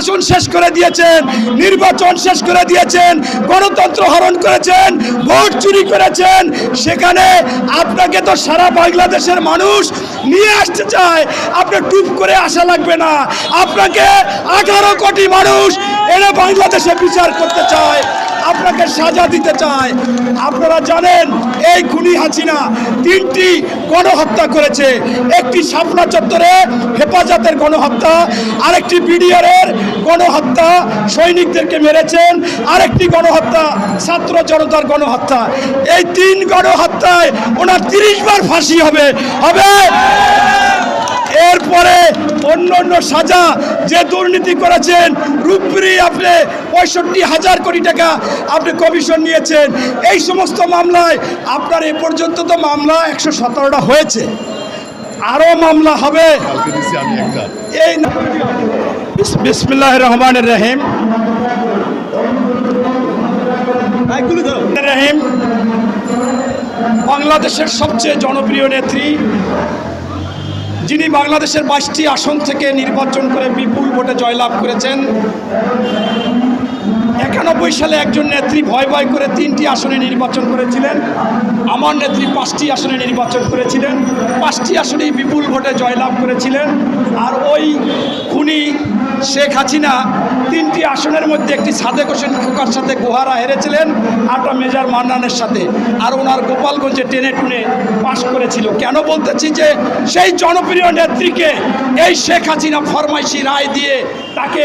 শাসন শেষ করে দিয়েছেন, নির্বাচন শেষ করে দিয়েছেন, গণতন্ত্র হরণ করেছেন, ভোট চুরি করেছেন, সেখানে আপনাকে তো সারা বাংলাদেশের মানুষ নিয়ে আসতে চায়। আপনার টুপ করে আসা লাগবে না। আপনাকে আঠারো কোটি মানুষ এনে বাংলাদেশে বিচার করতে চায়, আপনাকে সাজা দিতে চায়। আপনারা জানেন, এই খুনি হাসিনা তিনটি গণহত্যা করেছে। একটি শাপলা চত্বরে হেফাজতের গণহত্যা, আরেকটি বিডিআরের গণহত্যা সৈনিকদেরকে মেরেছেন। আরেকটি গণহত্যা ছাত্র জনতার গণহত্যা। এই তিন গণহত্যায় ওনার তিরিশ বার ফাঁসি হবে। হবে। এরপরে অন্য অন্য সাজা যে দুর্নীতি করেছেন রূপপুরি আপনি পঁয়ষট্টি হাজার কোটি টাকা আপনি কমিশন নিয়েছেন। এই সমস্ত মামলায় আপনার এ পর্যন্ত তো মামলা একশো সতেরোটা হয়েছে। আরও মামলা হবে। এই বিসমিল্লাহ রহমান রহিম। রহিম। বাংলাদেশের সবচেয়ে জনপ্রিয় নেত্রী যিনি বাংলাদেশের বাইশটি আসন থেকে নির্বাচন করে বিপুল ভোটে জয়লাভ করেছেন একানব্বই সালে একজন নেত্রী ভয় ভয় করে তিনটি আসনে নির্বাচন করেছিলেন। আমার নেত্রী পাঁচটি আসনে নির্বাচন করেছিলেন। পাঁচটি আসনেই বিপুল ভোটে জয়লাভ করেছিলেন। আর ওই খুনি শেখ হাসিনা তিনটি আসনের মধ্যে একটি সাদেক হোসেন খোকার সাথে গোহারা হেরেছিলেন, আটা মেজার মান্নানের সাথে। আর ওনার গোপালগঞ্জে টেনে টুনে পাশ করেছিল। কেন বলতেছি যে সেই জনপ্রিয় নেত্রীকে এই শেখ হাসিনা ফরমাইশি রায় দিয়ে তাকে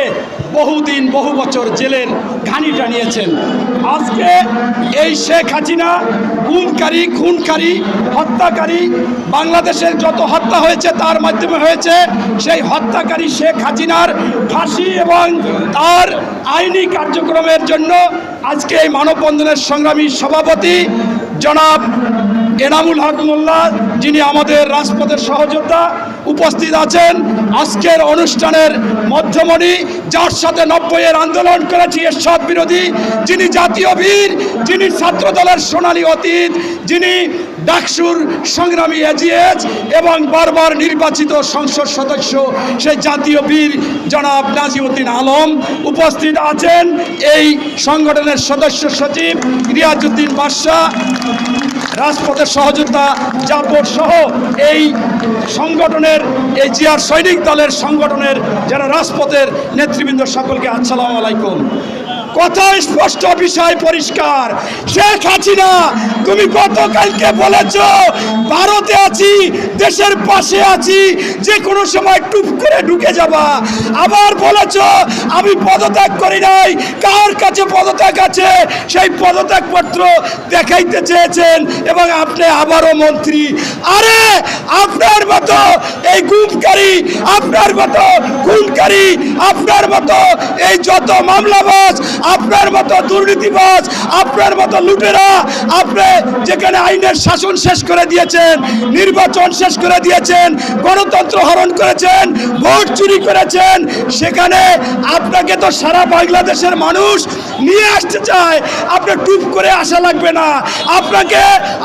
বহুদিন, বহু বছর জেলের ঘানি টানিয়েছেন আজকে এই শেখ হাসিনা খুনকারী খুনকারী, হত্যাকারী, বাংলাদেশের যত হত্যা হয়েছে তার মাধ্যমে হয়েছে, সেই হত্যাকারী শেখ হাসিনার ফাঁসি এবং তার আইনি কার্যক্রমের জন্য আজকে এই মানববন্ধনের সংগ্রামী সভাপতি জনাব এনামুল হক মোল্লা যিনি আমাদের রাজপথের সহযোদ্ধা উপস্থিত আছেন, আজকের অনুষ্ঠানের মধ্যমণি, যার সাথে নব্বইয়ের আন্দোলন করেছি এরশাদ বিরোধী, যিনি জাতীয় বীর, যিনি ছাত্র দলের সোনালী অতীত, যিনি ডাকসুর সংগ্রামী এজিএচ এবং বারবার নির্বাচিত সংসদ সদস্য সেই জাতীয় বীর জনাব নাজিউদ্দিন আলম উপস্থিত আছেন। এই সংগঠনের সদস্য সচিব রিয়াজউদ্দিন বাদশাহ, রাজপথের সহযোদ্ধা জাপর সহ এই সংগঠনের এই জিয়ার সৈনিক দলের সংগঠনের যারা রাজপথের নেতৃবৃন্দ সকলকে আসসালামু আলাইকুম। কথা স্পষ্ট, বিষয় পরিষ্কার। শেখ হাসিনা, তুমি গতকালকে বলেছ, ভারতে আছি, দেশের পাশে আছি যে কোনো সময় টুপ করে ঢুকে যাবা। আবার বলেছ, আমি পদত্যাগ করি নাই। কার কাছে পদত্যাগ আছে? সেই পদত্যাগ পত্র দেখাইতে চেয়েছেন এবং আপনি আবারও মন্ত্রী। আরে, আপনার মতো এই গুমকারী, আপনার মতো খুনকারী আপনার মতো এই যত মামলাবাজ আপনার মতো দুর্নীতিবাজ, আপনার মতো লুটেরা, আপনি যেখানে আইনের শাসন শেষ করে দিয়েছেন, নির্বাচন শেষ করে দিয়েছেন, গণতন্ত্র হরণ করেছেন, ভোট চুরি করেছেন, সেখানে আপনাকে তো সারা বাংলাদেশের মানুষ নিয়ে আসতে চায়। আপনার টুপ করে আসা লাগবে না। আপনাকে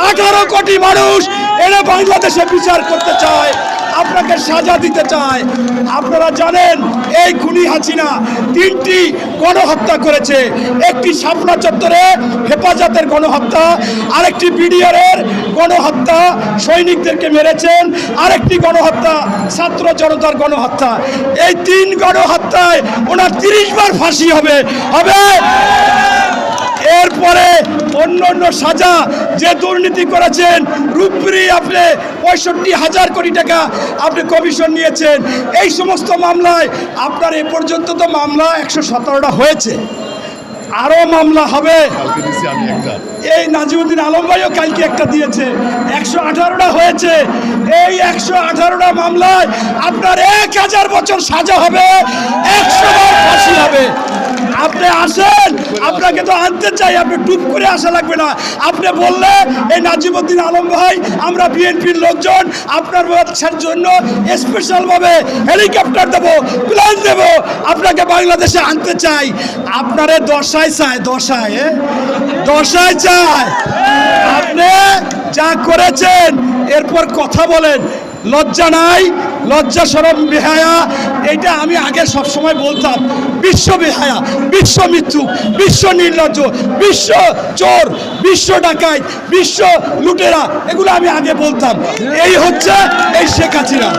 আঠারো কোটি মানুষ এরা বাংলাদেশে বিচার করতে চায়। আপনাকে সাজা দিতে চায়। আপনারা জানেন, এই খুনি হাসিনা তিনটি গণহত্যা করেছে। একটি শাপলা চত্বরে হেফাজতের গণহত্যা, আরেকটি বিডিআরের গণহত্যা, সৈনিকদেরকে মেরেছেন, আরেকটি গণহত্যা, ছাত্র জনতার গণহত্যা। এই তিন গণহত্যায় ওনার তিরিশ বার ফাঁসি হবে। হবে। এরপরে অন্য অন্য সাজা যে দুর্নীতি করেছেন রূপপুরি আপনি পঁয়ষট্টি হাজার কোটি টাকা আপনি কমিশন নিয়েছেন। এই সমস্ত মামলায় আপনার এ পর্যন্ত তো মামলা একশো সতেরোটা হয়েছে। আরও মামলা হবে। এই নাজিউদ্দিন আলম ভাইও কালকে একটা দিয়েছে। একশো আঠারোটা হয়েছে। এই একশো আঠারোটা মামলায় আপনার এক হাজার বছর সাজা হবে। একশো বার ফাঁসি হবে। আপনি আসেন, আপনাকে তো আনতে চাই, আপনি টুপ করে আসা লাগবে না। আপনি বললে এই নাজিমুদ্দিন আলম ভাই, আমরা বিএনপির লোকজন, আপনার বাচ্চার জন্য স্পেশালভাবে হেলিকপ্টার দেবো প্লেন দেবো, আপনাকে বাংলাদেশে আনতে চাই। আপনারে দশায় চায়, দশায়? দশায় চায়। আপনি যা করেছেন, এরপর কথা বলেন। লজ্জা নাই, লজ্জা সরব বেহায়া। এটা আমি আগে সব সময় বলতাম। বিশ্ব বেহায়া, বিশ্ব মৃত্যু, বিশ্ব নির্লজ্জ, বিশ্ব চোর, বিশ্ব ডাকাই বিশ্ব লুটেরা, এগুলো আমি আগে বলতাম। এই হচ্ছে এই শেখ হাসিনা।